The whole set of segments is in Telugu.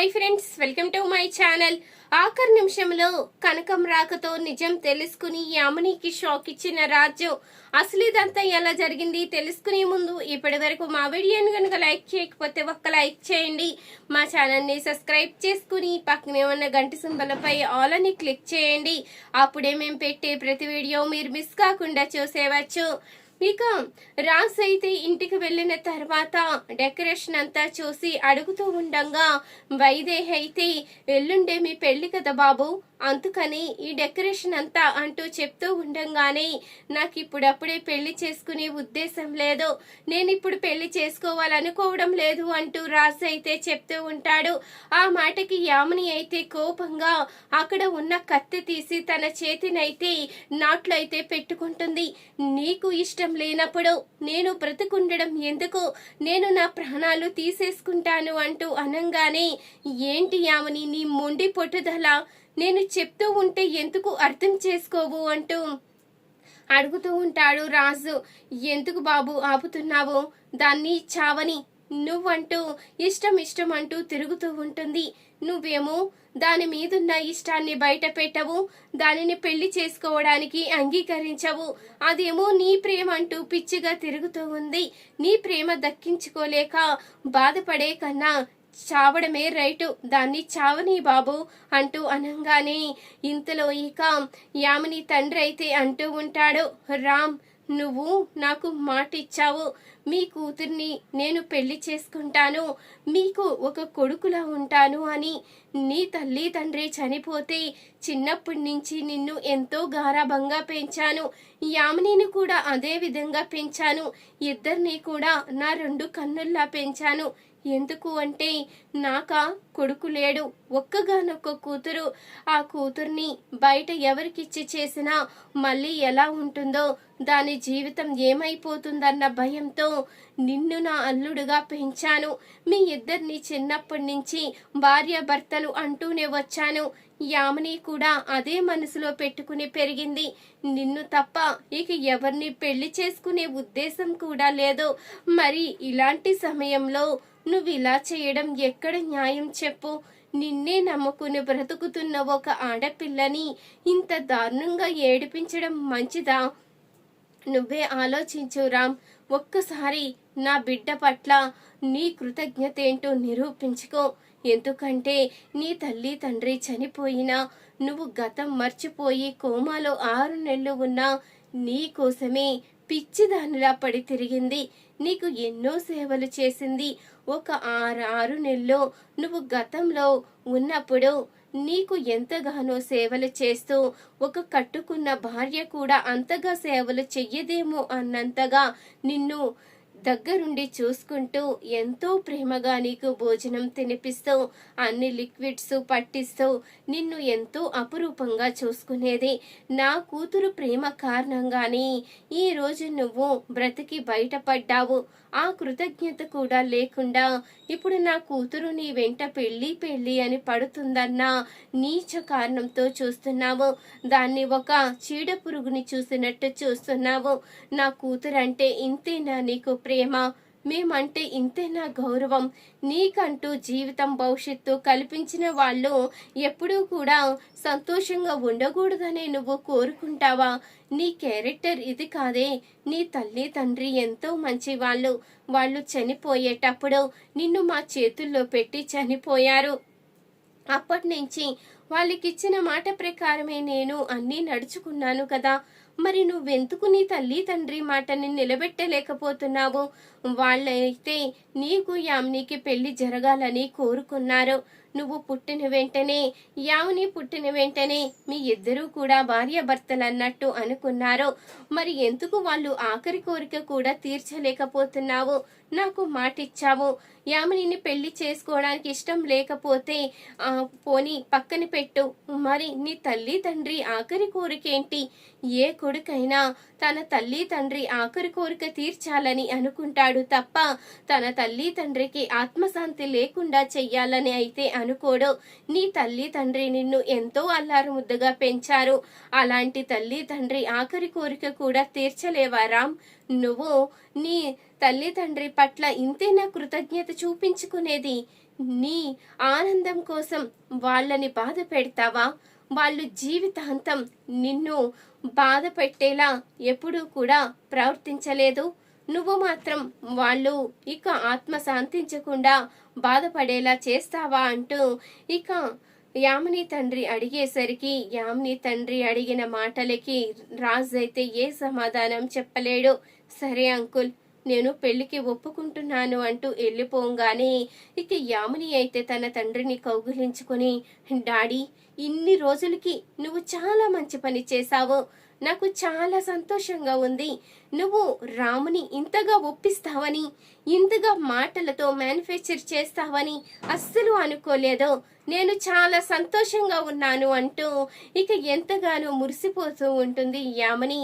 Hi friends welcome to my channel. ఆఖరి నిమిషంలో కనకం రాకతో నిజం తెలుసుకుని యామినికి షాక్ ఇచ్చిన రాజు అసలు ఇదంతా ఎలా జరిగింది తెలుసుకునే ముందు ఇప్పటి వరకు మా వీడియోని కనుక లైక్ చేయకపోతే ఒక్క లైక్ చేయండి. మా ఛానల్ని సబ్స్క్రైబ్ చేసుకుని పక్కనే ఉన్న గంట సింబలపై ఆల్ అని క్లిక్ చేయండి. అప్పుడే మేము పెట్టే ప్రతి వీడియో మీరు మిస్ కాకుండా చూసేవచ్చు. ఇక రాజ్ అయితే ఇంటికి వెళ్ళిన తర్వాత డెకరేషన్ అంతా చూసి అడుగుతూ ఉండంగా వైదేహి అయితే ఎల్లుండే మీ పెళ్ళి కదా బాబు? అందుకని ఈ డెకరేషన్ అంతా అంటూ చెప్తూ ఉండంగానే నాకు ఇప్పుడప్పుడే పెళ్ళి చేసుకునే ఉద్దేశం లేదు. నేను ఇప్పుడు పెళ్ళి చేసుకోవాలనుకోవడం లేదు అంటూ రాజ్ అయితే చెప్తూ ఉంటాడు. ఆ మాటకి యామిని అయితే కోపంగా అక్కడ ఉన్న కత్తి తీసి తన చేతినైతే నాట్లో అయితే పెట్టుకుంటుంది. నీకు ఇష్టం లేనప్పుడు నేను బ్రతికుండడం ఎందుకు? నేను నా ప్రాణాలు తీసేసుకుంటాను అంటూ అనంగానే ఏంటి యామని నీ మొండి పొట్టుదల? నేను చెప్తూ ఉంటే ఎందుకు అర్థం చేసుకోవు? అంటూ అడుగుతూ ఉంటాడు రాజు. ఎందుకు బాబు ఆపుతున్నావు? దాన్ని చావని నువ్వంటూ ఇష్టం ఇష్టం అంటూ తిరుగుతూ ఉంటుంది. నువ్వేమో దాని మీదున్న ఇష్టాన్ని బయట పెట్టవు దానిని పెళ్ళి చేసుకోవడానికి అంగీకరించవు. అదేమో నీ ప్రేమ అంటూ పిచ్చిగా తిరుగుతూ ఉంది. నీ ప్రేమ దక్కించుకోలేక బాధపడే కన్నా చావడమే రైటు. దాన్ని చావని బాబు అంటూ అనంగానే ఇంతలో ఇక యామిని తండ్రి అయితే అంటూ ఉంటాడు. రామ్ నువ్వు నాకు మాట ఇచ్చావు మీ కూతుర్ని నేను పెళ్ళి చేసుకుంటాను. మీకు ఒక కొడుకులా ఉంటాను అని నీ తల్లి తండ్రి చనిపోతే చిన్నప్పటి నుంచి నిన్ను ఎంతో గారాభంగా పెంచాను. యామినిని కూడా అదే విధంగా పెంచాను. ఇద్దరిని కూడా నా రెండు కన్నుల్లా పెంచాను. ఎందుకు అంటే నాక కొడుకు లేడు. ఒక్కగానొక్క కూతురు. ఆ కూతుర్ని బయట ఎవరికిచ్చి చేసినా మళ్ళీ ఎలా ఉంటుందో దాని జీవితం ఏమైపోతుందన్న భయంతో నిన్ను నా అల్లుడుగా పెంచాను. మీ ఇద్దరిని చిన్నప్పటి నుంచి భార్యాభర్తలు అంటూనే వచ్చాను. యామిని కూడా అదే మనసులో పెట్టుకుని పెరిగింది. నిన్ను తప్ప ఇక ఎవరిని పెళ్ళి చేసుకునే ఉద్దేశం కూడా లేదు. మరి ఇలాంటి సమయంలో నువ్వు ఇలా చేయడం ఎక్కడ న్యాయం చెప్పు. నిన్నే నమ్ముకుని బ్రతుకుతున్న ఒక ఆడపిల్లని ఇంత దారుణంగా ఏడిపించడం మంచిదా? నువ్వే ఆలోచించు రామ్. ఒక్కసారి నా బిడ్డ పట్ల నీ కృతజ్ఞత ఏంటో నిరూపించుకో. ఎందుకంటే నీ తల్లి తండ్రి చనిపోయినా నువ్వు గతం మర్చిపోయి కోమాలో ఆరు నెలలు ఉన్నా నీ కోసమే పిచ్చిదానిలా పడి తిరిగింది. నీకు ఎన్నో సేవలు చేసింది. ఒక ఆరు ఆరు నెలలో నువ్వు గతంలో ఉన్నప్పుడు నీకు ఎంతగానో సేవలు చేస్తూ ఒక కట్టుకున్న భార్య కూడా అంతగా సేవలు చెయ్యదేమో అన్నంతగా నిన్ను దగ్గరుండి చూసుకుంటూ ఎంతో ప్రేమగా నీకు భోజనం తినిపిస్తూ అన్ని లిక్విడ్స్ పట్టిస్తూ నిన్ను ఎంతో అపురూపంగా చూసుకునేది. నా కూతురు ప్రేమ కారణంగానే ఈ రోజు నువ్వు బ్రతికి బయటపడ్డావు. ఆ కృతజ్ఞత కూడా లేకుండా ఇప్పుడు నా కూతురు నీ వెంట పెళ్ళి పెళ్ళి అని పడుతుందన్న నీచ కారణంతో చూస్తున్నావు. దాన్ని ఒక చీడ పురుగుని చూసినట్టు చూస్తున్నావు. నా కూతురంటే ఇంతేనా నీకు ప్రేమ? మేమంటే ఇంతేనా గౌరవం? నీకంటూ జీవితం భవిష్యత్తు కల్పించిన వాళ్ళు ఎప్పుడూ కూడా సంతోషంగా ఉండకూడదనే నువ్వు కోరుకుంటావా? నీ క్యారెక్టర్ ఇది కాదే. నీ తల్లి తండ్రి ఎంతో మంచి వాళ్ళు వాళ్ళు చనిపోయేటప్పుడు నిన్ను మా చేతుల్లో పెట్టి చనిపోయారు. అప్పటి నుంచి వాళ్ళకిచ్చిన మాట ప్రకారమే నేను అన్నీ నడుచుకున్నాను కదా. మరి నువ్వెందుకు నీ తల్లి తండ్రి మాటని నిలబెట్టలేకపోతున్నావు? వాళ్ళైతే నీకు యామ్నికి పెళ్ళి జరగాలని కోరుకున్నారు. నువ్వు పుట్టిన వెంటనే యాముని పుట్టిన వెంటనే మీ ఇద్దరూ కూడా భార్యాభర్తలు అన్నట్టు అనుకున్నారు. మరి ఎందుకు వాళ్ళు ఆఖరి కోరిక కూడా తీర్చలేకపోతున్నావు? నాకు మాటిచ్చావు. యామినిని పెళ్ళి చేసుకోవడానికి ఇష్టం లేకపోతే ఆ పోని పక్కన పెట్టు. మరి నీ తల్లి తండ్రి ఆఖరి కోరికేంటి? ఏ కొడుకైనా తన తల్లి తండ్రి ఆఖరి కోరిక తీర్చాలని అనుకుంటాడు. తప్ప తన తల్లి తండ్రికి ఆత్మశాంతి లేకుండా చెయ్యాలని అయితే అనుకోడు. నీ తల్లి తండ్రి నిన్ను ఎంతో అల్లారు ముద్దగా పెంచారు. అలాంటి తల్లి తండ్రి ఆఖరి కోరిక కూడా తీర్చలేవా రామ్? నువ్వు నీ తల్లి తండ్రి పట్ల ఇంతేనా కృతజ్ఞత చూపించుకునేది నీ ఆనందం కోసం వాళ్ళని బాధ పెడతావా? వాళ్ళు జీవితాంతం నిన్ను బాధ పెట్టేలా ఎప్పుడూ కూడా ప్రవర్తించలేదు. నువ్వు మాత్రం వాళ్ళు ఇక ఆత్మ శాంతించకుండా బాధపడేలా చేస్తావా అంటూ ఇక యామిని తండ్రి అడిగేసరికి యామిని తండ్రి అడిగిన మాటలకి రాజు అయితే ఏ సమాధానం చెప్పలేడు. సరే అంకుల్ నేను పెళ్ళికి ఒప్పుకుంటున్నాను అంటూ వెళ్ళిపోగానే ఇక యామిని అయితే తన తండ్రిని కౌగులించుకొని డాడీ ఇన్ని రోజులకి నువ్వు చాలా మంచి పని చేశావు. నాకు చాలా సంతోషంగా ఉంది. నువ్వు రాముని ఇంతగా ఒప్పిస్తావని ఇంతగా మాటలతో మ్యానుఫ్యాక్చర్ చేస్తావని అస్సలు అనుకోలేదు. నేను చాలా సంతోషంగా ఉన్నాను అంటూ ఇక ఎంతగానో మురిసిపోతూ ఉంటుంది యామని.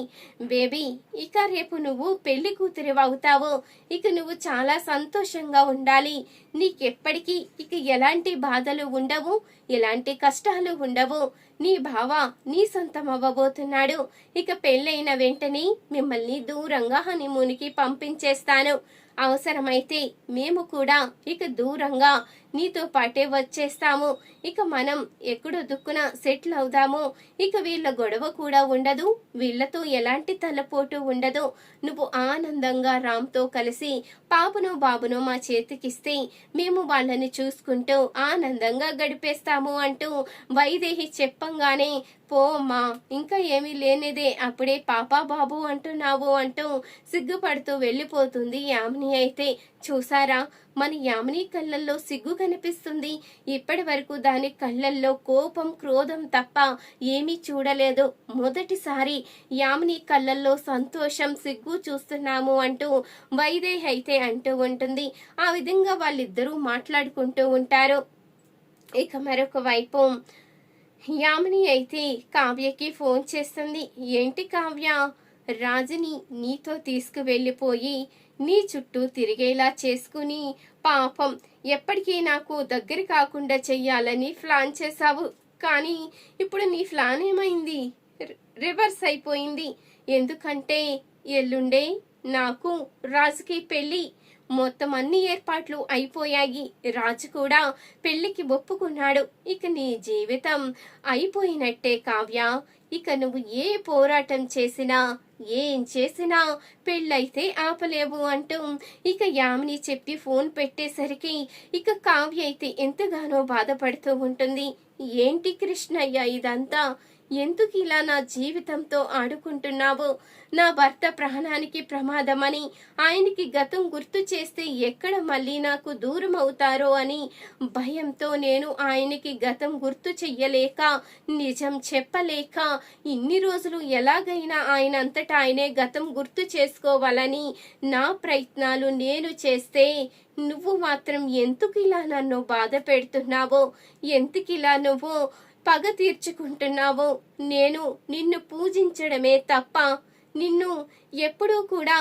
బేబీ ఇక రేపు నువ్వు పెళ్ళి కూతురి అవుతావు. ఇక నువ్వు చాలా సంతోషంగా ఉండాలి. నీకెప్పటికీ ఇక ఎలాంటి బాధలు ఉండవు ఎలాంటి కష్టాలు ఉండవు. నీ బావ నీ సొంతం అవ్వబోతున్నాడు. ఇక పెళ్ళైన వెంటనే మిమ్మల్ని దూరంగా హనీమూన్కి పంపించేస్తాను. అవసరమైతే మేము కూడా ఇక దూరంగా నీతో పాటే వచ్చేస్తాము. ఇక మనం ఎక్కడో దుక్కున సెటిల్ అవుదాము. ఇక వీళ్ళ గొడవ కూడా ఉండదు. వీళ్ళతో ఎలాంటి తలపోటు ఉండదు. నువ్వు ఆనందంగా రామ్తో కలిసి పాపను బాబును మా చేతికిస్తే మేము వాళ్ళని చూసుకుంటూ ఆనందంగా గడిపేస్తాము అంటూ వైదేహి చెప్పంగానే పో అమ్మా ఇంకా ఏమీ లేనిదే అప్పుడే పాపా బాబు అంటున్నావు అంటూ సిగ్గుపడుతూ వెళ్ళిపోతుంది యామిని అయితే. చూసారా? మన యామిని కళ్ళల్లో సిగ్గు కనిపిస్తుంది ఇప్పటి వరకు దాని కళ్ళల్లో కోపం క్రోధం తప్ప ఏమీ చూడలేదు. మొదటిసారి యామిని కళ్ళల్లో సంతోషం సిగ్గు చూస్తున్నాము అంటూ వైదేహి అయితే అంటూ ఉంటుంది. ఆ విధంగా వాళ్ళిద్దరూ మాట్లాడుకుంటూ ఉంటారు. ఇక మరొక వైపు యామిని అయితే కావ్యకి ఫోన్ చేస్తుంది. ఏంటి కావ్య? రాజుని నీతో తీసుకువెళ్ళిపోయి నీ చుట్టూ తిరిగేలా చేసుకుని పాపం ఎప్పటికీ నాకు దగ్గర కాకుండా చెయ్యాలని ప్లాన్ చేశావు. కానీ ఇప్పుడు నీ ప్లాన్ ఏమైంది? రి- రివర్స్ అయిపోయింది. ఎందుకంటే ఎల్లుండే నాకు రాజుకి పెళ్ళి. మొత్తం అన్ని ఏర్పాట్లు అయిపోయాయి. రాజు కూడా పెళ్ళికి ఒప్పుకున్నాడు. ఇక నీ జీవితం అయిపోయినట్టే కావ్య. ఇక నువ్వు ఏ పోరాటం చేసినా ఏం చేసినా? పెళ్ళైతే ఆపలేవు అంటూ ఇక యామిని చెప్పి ఫోన్ పెట్టేసరికి ఇక కావ్య అయితే ఎంతగానో బాధపడుతూ ఉంటుంది. ఏంటి కృష్ణయ్య ఇదంతా? ఎందుకు ఇలా నా జీవితంతో ఆడుకుంటున్నావు? నా భర్త ప్రాణానికి ప్రమాదమని ఆయనకి గతం గుర్తు చేస్తే ఎక్కడ మళ్ళీ నాకు దూరం అవుతారో అని భయంతో నేను ఆయనకి గతం గుర్తు చెయ్యలేక నిజం చెప్పలేక ఇన్ని రోజులు ఎలాగైనా ఆయన అంతటా ఆయనే గతం గుర్తు చేసుకోవాలని నా ప్రయత్నాలు నేను చేస్తే నువ్వు మాత్రం ఎందుకు ఇలా నన్ను బాధ పెడుతున్నావో ఎందుకిలా నువ్వు పగ తీర్చుకుంటున్నావో నేను నిన్ను పూజించడమే తప్ప నిన్ను ఎప్పుడూ కూడా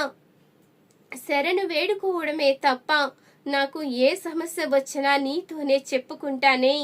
శరణు వేడుకోవడమే తప్ప నాకు ఏ సమస్య వచ్చినా నీతోనే చెప్పుకుంటానే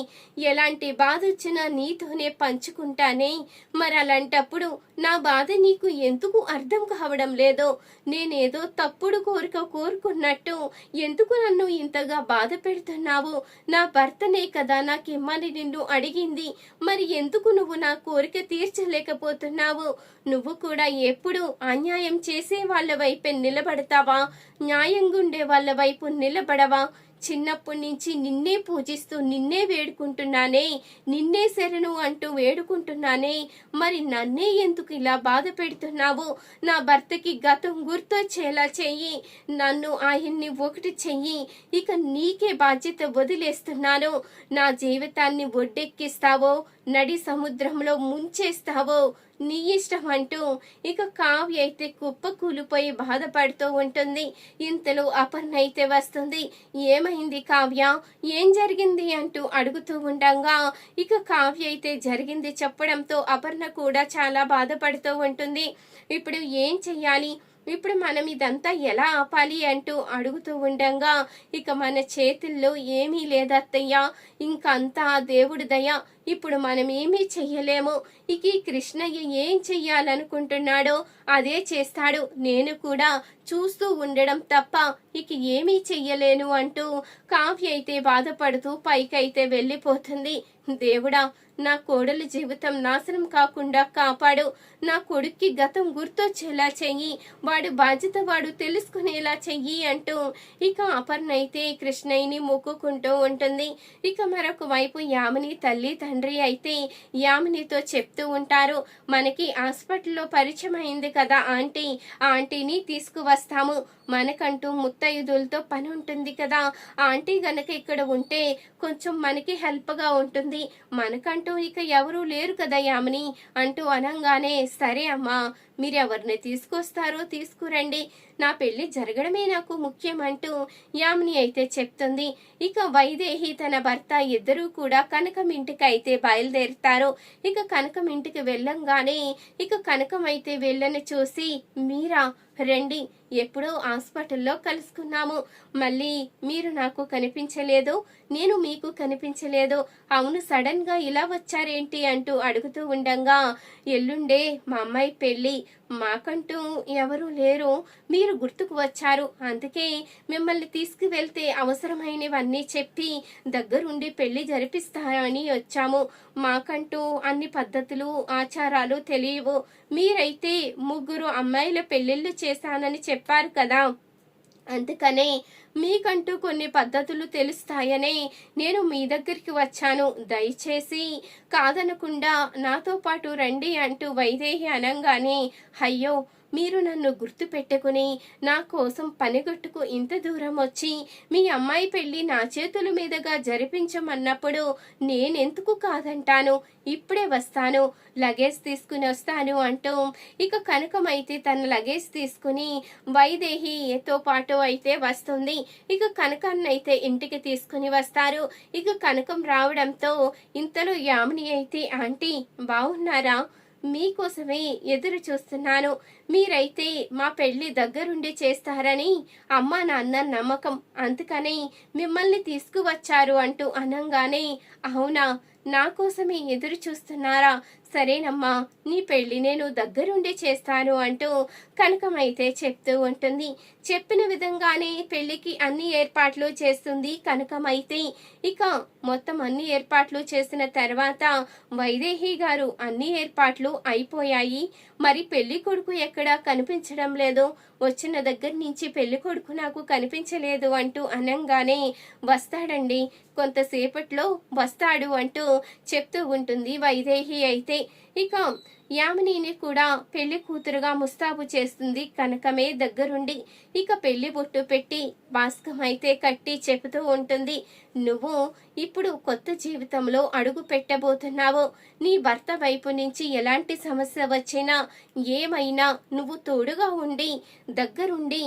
ఎలాంటి బాధ వచ్చినా నీతోనే పంచుకుంటానే మరి అలాంటప్పుడు నా బాధ నీకు ఎందుకు అర్థం కావడం లేదో నేనేదో తప్పుడు కోరిక కోరుకున్నట్టు ఎందుకు నన్ను ఇంతగా బాధ పెడుతున్నావు? నా భర్తనే కదా నాకిమ్మని నిన్ను అడిగింది. మరి ఎందుకు నువ్వు నా కోరిక తీర్చలేకపోతున్నావు? నువ్వు కూడా ఎప్పుడు అన్యాయం చేసే వాళ్ళ వైపే నిలబడతావా? న్యాయంగా ఉండే వాళ్ళ వైపు నిలబడవా? చిన్నప్పటి నుంచి నిన్నే పూజిస్తూ నిన్నే వేడుకుంటున్నానే నిన్నే శరణు అంటూ వేడుకుంటున్నానే మరి నన్నే ఎందుకు ఇలా బాధ పెడుతున్నావు? నా భర్తకి గతం గుర్తొచ్చేలా చెయ్యి నన్ను ఆయన్ని ఒకటి చెయ్యి ఇక నీకే బాధ్యత వదిలేస్తున్నాను. నా జీవితాన్ని ఒడ్డెక్కిస్తావో నడి సముద్రంలో ముంచేస్తావో నీ ఇష్టం అంటూ ఇక కావ్య అయితే కుప్ప కూలిపోయి బాధపడుతూ ఉంటుంది. ఇంతలో అపర్ణ అయితే వస్తుంది. ఏమైంది కావ్య? ఏం జరిగింది అంటూ అడుగుతూ ఉండగా ఇక కావ్య అయితే జరిగింది చెప్పడంతో అపర్ణ కూడా చాలా బాధపడుతూ ఉంటుంది. ఇప్పుడు ఏం చెయ్యాలి? ఇప్పుడు మనం ఇదంతా ఎలా ఆపాలి అంటూ అడుగుతూ ఉండగా ఇక మన చేతుల్లో ఏమీ లేదత్తయ్య. ఇంకంతా దేవుడి దయ. ఇప్పుడు మనం ఏమీ చెయ్యలేము. ఇక ఈ కృష్ణయ్య ఏం చెయ్యాలనుకుంటున్నాడో అదే చేస్తాడు. నేను కూడా చూస్తూ ఉండడం తప్ప ఇక ఏమీ చెయ్యలేను అంటూ కావ్య అయితే బాధపడుతూ పైకైతే వెళ్ళిపోతుంది. దేవుడా నా కోడలి జీవితం నాశనం కాకుండా కాపాడు. నా కొడుక్కి గతం గుర్తొచ్చేలా చెయ్యి. వాడు బాధ్యత వాడు తెలుసుకునేలా చెయ్యి అంటూ ఇక అపర్ణ అయితే కృష్ణయ్యని మొక్కుకుంటూ ఉంటుంది. ఇక మరొక వైపు యామిని తల్లి తండ్రి అయితే యామినితో చెప్తూ ఉంటారు. మనకి హాస్పిటల్లో పరిచయం అయింది కదా ఆంటీ. ఆంటీని తీసుకువస్తాము. మనకంటూ ముత్తైదులతో పని ఉంటుంది కదా. ఆంటీ గనక ఇక్కడ ఉంటే కొంచెం మనకి హెల్ప్గా ఉంటుంది. మనకంటూ ఇక ఎవరూ లేరు కదా యామిని అంటూ అనంగానే సరే అమ్మా మీరెవరిని తీసుకొస్తారో తీసుకురండి. నా పెళ్ళి జరగడమే నాకు ముఖ్యం అంటూ యామిని అయితే చెప్తుంది. ఇక వైదేహి తన భర్త ఇద్దరూ కూడా కనకం ఇంటికి అయితే బయలుదేరుతారు. ఇక కనకం ఇంటికి వెళ్ళంగానే ఇక కనకం అయితే వెళ్ళని చూసి మీరా రండి ఎప్పుడో హాస్పిటల్లో కలుసుకున్నాము. మళ్ళీ మీరు నాకు కనిపించలేదు నేను మీకు కనిపించలేదు. అవును సడన్గా ఇలా వచ్చారేంటి అంటూ అడుగుతూ ఉండంగా ఎల్లుండే మా అమ్మాయి పెళ్ళి మాకంటూ ఎవరు లేరు మీరు గుర్తుకు వచ్చారు. అందుకే మిమ్మల్ని తీసుకువెళ్తే అవసరమైనవన్నీ చెప్పి దగ్గరుండి పెళ్ళి జరిపిస్తారని వచ్చాము. మాకంటూ అన్ని పద్ధతులు ఆచారాలు తెలియవు. మీరైతే ముగ్గురు అమ్మాయిల పెళ్ళిళ్ళు చేశానని చెప్పారు కదా. అందుకనే మీకంటూ కొన్ని పద్ధతులు తెలుస్తాయనే నేను మీ దగ్గరికి వచ్చాను. దయచేసి కాదనకుండా నాతో పాటు రండి అంటూ వైదేహి అనంగానే అయ్యో మీరు నన్ను గుర్తు పెట్టుకుని నా కోసం పనిగట్టుకు ఇంత దూరం వచ్చి మీ అమ్మాయి పెళ్ళి నా చేతుల మీదుగా జరిపించమన్నప్పుడు నేనెందుకు కాదంటాను? ఇప్పుడే వస్తాను లగేజ్ తీసుకుని వస్తాను అంటూ ఇక కనకమైతే తన లగేజ్ తీసుకుని వైదేహితో పాటు అయితే వస్తుంది. ఇక కనకాన్ని అయితే ఇంటికి తీసుకుని వస్తారు. ఇక కనకం రావడంతో ఇంతలో యామిని అయితే ఆంటీ బాగున్నారా మీకోసమే ఎదురు చూస్తున్నాను. మీరైతే మా పెళ్ళి దగ్గరుండి చేస్తారని అమ్మ నాన్న నమ్మకం. అందుకని మిమ్మల్ని తీసుకువచ్చారు అంటూ అనంగానే అవునా? నా కోసమే ఎదురు చూస్తున్నారా? సరేనమ్మా నీ పెళ్ళి నేను దగ్గరుండి చేస్తాను అంటూ కనకమైతే చెప్తూ ఉంటుంది. చెప్పిన విధంగానే పెళ్ళికి అన్ని ఏర్పాట్లు చేస్తుంది కనకమైతే. ఇక మొత్తం అన్ని ఏర్పాట్లు చేసిన తర్వాత వైదేహి గారు అన్ని ఏర్పాట్లు అయిపోయాయి. మరి పెళ్ళి కొడుకు ఎక్కడా కనిపించడం లేదు. వచ్చిన దగ్గర నుంచి పెళ్ళి కొడుకు నాకు కనిపించలేదు అంటూ అనంగానే వస్తాడండి. కొంతసేపట్లో వస్తాడు అంటూ చెప్తూ ఉంటుంది వైదేహి అయితే. ఇక యామినిని కూడా పెళ్ళి కూతురుగా ముస్తాబు చేస్తుంది. కనకమే దగ్గరుండి ఇక పెళ్ళి బొట్టు పెట్టి బాస్కమైతే కట్టి చెబుతూ ఉంటుంది. నువ్వు ఇప్పుడు కొత్త జీవితంలో అడుగు పెట్టబోతున్నావు. నీ భర్త వైపు నుంచి ఎలాంటి సమస్య వచ్చినా ఏమైనా నువ్వు తోడుగా ఉండి దగ్గరుండి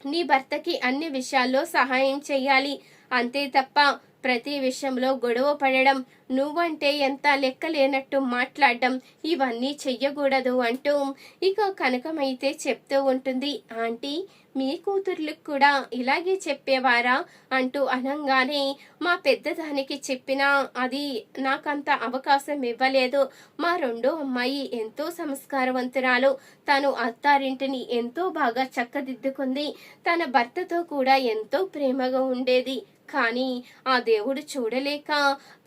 నీ భర్తకి అన్ని విషయాల్లో సహాయం చేయాలి అంతే తప్ప ప్రతి విషయంలో గొడవ పడడం నువ్వంటే ఎంత లెక్కలేనట్టు మాట్లాడడం ఇవన్నీ చెయ్యకూడదు అంటూ ఇక కనకమైతే చెప్తూ ఉంటుంది. ఆంటీ మీ కూతుర్లకు కూడా ఇలాగే చెప్పేవారా? అంటూ అనంగానే మా పెద్దదానికి చెప్పినా అది నాకంత అవకాశం ఇవ్వలేదు. మా రెండో అమ్మాయి ఎంతో సంస్కారవంతురాలు. తను అత్తారింటిని ఎంతో బాగా చక్కదిద్దుకుంది. తన భర్తతో కూడా ఎంతో ప్రేమగా ఉండేది. కానీ ఆ దేవుడు చూడలేక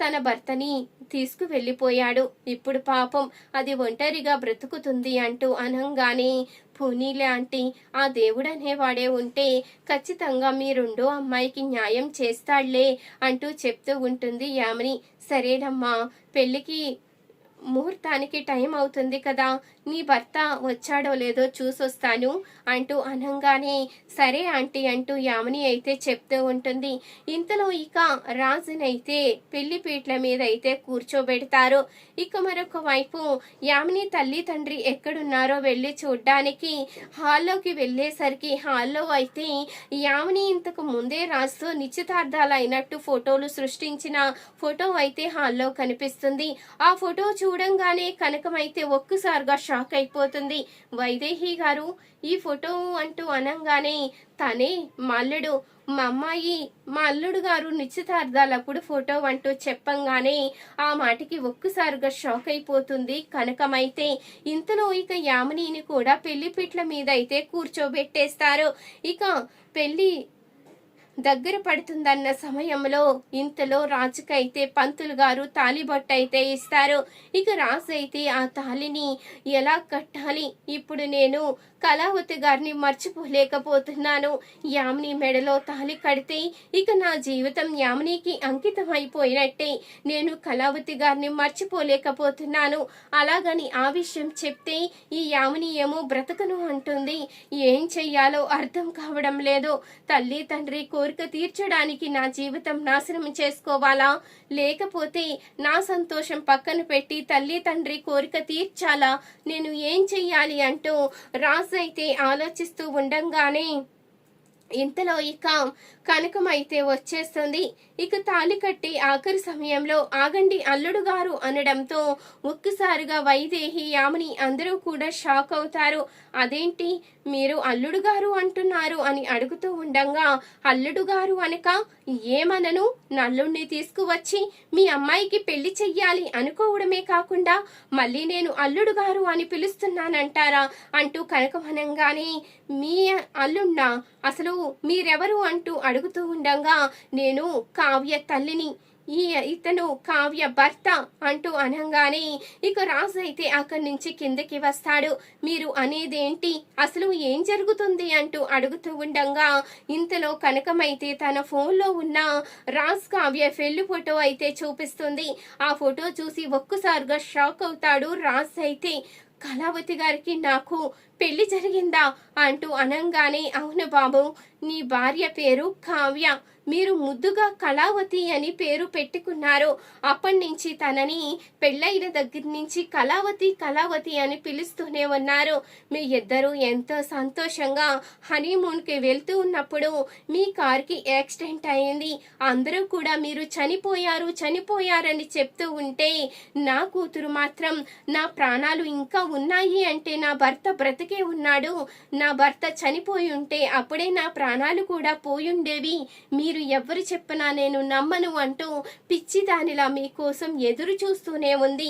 తన భర్తని తీసుకు వెళ్ళిపోయాడు ఇప్పుడు పాపం అది ఒంటరిగా బ్రతుకుతుంది అంటూ అనంగానే పోనీలే ఆంటీ ఆ దేవుడనే వాడే ఉంటే ఖచ్చితంగా మీ రెండో అమ్మాయికి న్యాయం చేస్తాడులే అంటూ చెప్తూ ఉంటుంది యామిని. సరేనమ్మా పెళ్ళికి ముహూర్తానికి టైం అవుతుంది కదా నీ భర్త వచ్చాడో లేదో చూసొస్తాను అంటూ అనంగానే సరే ఆంటీ అంటూ యామిని అయితే చెప్తూ ఉంటుంది. ఇంతలో ఇక రాజునైతే పెళ్ళి పీట్ల మీద అయితే కూర్చోబెడతారు. ఇక మరొక వైపు యామిని తల్లి తండ్రి ఎక్కడున్నారో వెళ్ళి చూడ్డానికి హాల్లోకి వెళ్ళేసరికి హాల్లో అయితే యామిని ఇంతకు ముందే రాజుతో నిశ్చితార్థాలు అయినట్టు ఫోటోలు సృష్టించిన ఫోటో అయితే హాల్లో కనిపిస్తుంది. ఆ ఫోటో చూడంగానే కనకమైతే ఒక్కసారిగా షాక్ అయిపోతుంది. వైదేహి గారు ఈ ఫోటో అంటూ అనంగానే తనే మల్లుడు మా అమ్మాయి మా అల్లుడు గారు నిశ్చితార్థాలప్పుడు ఫోటో అంటూ చెప్పంగానే ఆ మాటకి ఒక్కసారిగా షాక్ అయిపోతుంది. కనకమైతే ఇంతలో ఇక యామినిని కూడా పెళ్ళి పిట్ల మీద అయితే కూర్చోబెట్టేస్తారు. ఇక పెళ్ళి దగ్గర పడుతుందన్న సమయంలో ఇంతలో రాజుకైతే పంతులు గారు తాలిబొట్టు అయితే ఇస్తారు. ఇక రాజు అయితే ఆ తాలిని ఎలా కట్టాలి? ఇప్పుడు నేను కళావతి గారిని మర్చిపోలేకపోతున్నాను. యామిని మెడలో తాలి కడితే ఇక నా జీవితం యామినికి అంకితం అయిపోయినట్టే నేను కళావతి గారిని మర్చిపోలేకపోతున్నాను. అలాగని ఆ విషయం చెప్తే ఈ యామిని ఏమో బ్రతకను అంటుంది. ఏం చెయ్యాలో అర్థం కావడం లేదు. తల్లి తండ్రి కోరిక తీర్చడానికి నా జీవితం నాశనం చేసుకోవాలా? లేకపోతే నా సంతోషం పక్కన పెట్టి తల్లి తండ్రి కోరిక తీర్చాలా? నేను ఏం చెయ్యాలి అంటూ అయితే ఆలోచిస్తూ ఉండంగానే ఇంతలో ఇక కనకమైతే వచ్చేస్తుంది. ఇక తాలి కట్టి ఆఖరి సమయంలో ఆగండి అల్లుడు గారు అనడంతో ఒక్కసారిగా వైదేహి యామిని అందరూ కూడా షాక్ అవుతారు. అదేంటి? మీరు అల్లుడు గారు అంటున్నారు అని అడుగుతూ ఉండంగా అల్లుడు గారు అనక ఏమనను? నల్లుణ్ణి తీసుకువచ్చి మీ అమ్మాయికి పెళ్ళి చెయ్యాలి అనుకోవడమే కాకుండా మళ్ళీ నేను అల్లుడు గారు అని పిలుస్తున్నానంటారా? అంటూ కనకమనంగానే మీ అల్లున్నా అసలు మీరెవరు? అంటూ అడుగుతూ ఉండంగా నేను కావ్య తల్లిని ఈ ఇతను కావ్య భర్త అంటూ అనగానే ఇక రాజు అయితే అక్కడి నుంచి కిందకి వస్తాడు. మీరు అనేదేంటి? అసలు ఏం జరుగుతుంది? అంటూ అడుగుతూ ఉండంగా ఇంతలో కనకమైతే తన ఫోన్లో ఉన్న రాజ్ కావ్య పెళ్ళి ఫోటో అయితే చూపిస్తుంది. ఆ ఫోటో చూసి ఒక్కసారిగా షాక్ అవుతాడు రాజ్ అయితే. కళావతి గారికి నాకు పెళ్ళి జరిగిందా అంటూ అనంగానే అవును బాబు నీ భార్య పేరు కావ్య. మీరు ముద్దుగా కళావతి అని పేరు పెట్టుకున్నారు. అప్పటి నుంచి తనని పెళ్ళైన దగ్గర నుంచి కళావతి కళావతి అని పిలుస్తూనే ఉన్నారు. మీ ఇద్దరు ఎంతో సంతోషంగా హనీమూన్కి వెళ్తూ ఉన్నప్పుడు మీ కార్కి యాక్సిడెంట్ అయింది. అందరూ కూడా మీరు చనిపోయారు చనిపోయారని చెప్తూ ఉంటే నా కూతురు మాత్రం నా ప్రాణాలు ఇంకా ఉన్నాయి అంటే నా భర్త బ్రతికే ఉన్నాడు. నా భర్త చనిపోయి ఉంటే అప్పుడే నా ప్రాణాలు కూడా పోయుండేవి. మీరు ఎవరు చెప్పినా నేను నమ్మను అంటూ పిచ్చి దానిలా మీకోసం ఎదురు చూస్తూనే ఉంది.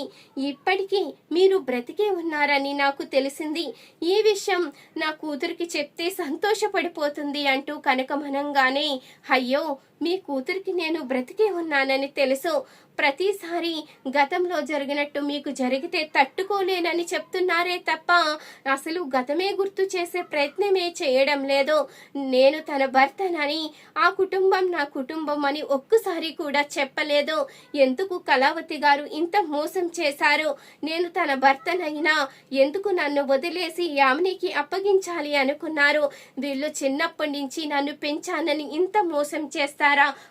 ఇప్పటికీ మీరు బ్రతికే ఉన్నారని నాకు తెలిసింది. ఈ విషయం నా కూతురికి చెప్తే సంతోషపడిపోతుంది అంటూ కనకమనంగానే అయ్యో మీ కూతురికి నేను బ్రతికే ఉన్నానని తెలుసు. ప్రతిసారి గతంలో జరిగినట్టు మీకు జరిగితే తట్టుకోలేనని చెప్తున్నారే తప్ప అసలు గతమే గుర్తు చేసే ప్రయత్నమే చేయడం లేదు. నేను తన భర్తనని ఆ కుటుంబం నా కుటుంబం అని ఒక్కసారి కూడా చెప్పలేదు. ఎందుకు కళావతి గారు ఇంత మోసం చేశారు? నేను తన భర్తనైనా ఎందుకు నన్ను వదిలేసి యామినికి అప్పగించాలి అనుకున్నారు? వీళ్ళు చిన్నప్పటి నుంచి నన్ను పెంచానని ఇంత మోసం చేస్తారు.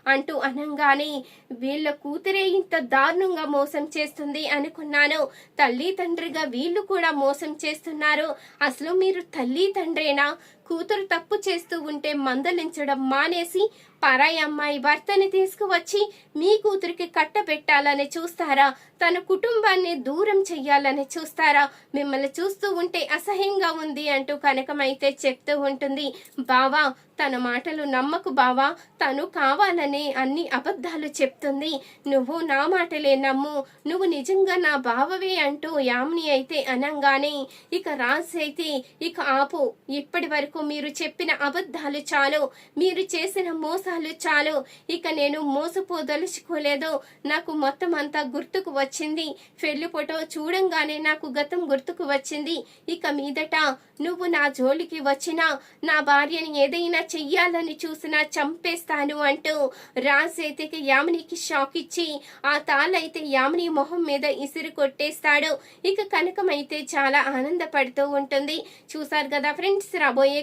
అంటూ అనంగానే వీళ్ళ కూతురే ఇంత దారుణంగా మోసం చేస్తుంది అనుకున్నాను. తల్లి తండ్రిగా వీళ్ళు కూడా మోసం చేస్తున్నారు. అసలు మీరు తల్లి తండ్రేనా? కూతురు తప్పు చేస్తూ ఉంటే మందలించడం మానేసి పరాయి అమ్మాయి భర్తని తీసుకువచ్చి మీ కూతురికి కట్టబెట్టాలని చూస్తారా? తన కుటుంబాన్ని దూరం చెయ్యాలని చూస్తారా? మిమ్మల్ని చూస్తూ ఉంటే అసహ్యంగా ఉంది అంటూ కనకమైతే చెప్తూ ఉంటుంది. బావా తన మాటలు నమ్మకు బావా తను కావాలని అన్ని అబద్ధాలు చెప్తుంది. నువ్వు నా మాటలే నమ్ము నువ్వు నిజంగా నా బావవే అంటూ యామిని అయితే అనంగానే ఇక రాజు అయితే ఇక ఆపు ఇప్పటి వరకు మీరు చెప్పిన అబద్ధాలు చాలు. మీరు చేసిన మోసాలు చాలు. ఇక నేను మోసపోదలుచుకోలేదు. నాకు మొత్తం అంతా గుర్తుకు వచ్చింది. పెళ్ళి ఫోటో చూడంగానే నాకు గతం గుర్తుకు వచ్చింది. ఇక మీదట నువ్వు నా జోలికి వచ్చినా నా భార్యని ఏదైనా చెయ్యాలని చూసినా చంపేస్తాను అంటూ రాజైతేకి యామినికి షాక్ ఇచ్చి ఆ తాళైతే యామిని మొహం మీద ఇసిరి కొట్టేస్తాడు. ఇక కనకమైతే చాలా ఆనందపడుతూ ఉంటుంది. చూసారు కదా ఫ్రెండ్స్ రాబోయే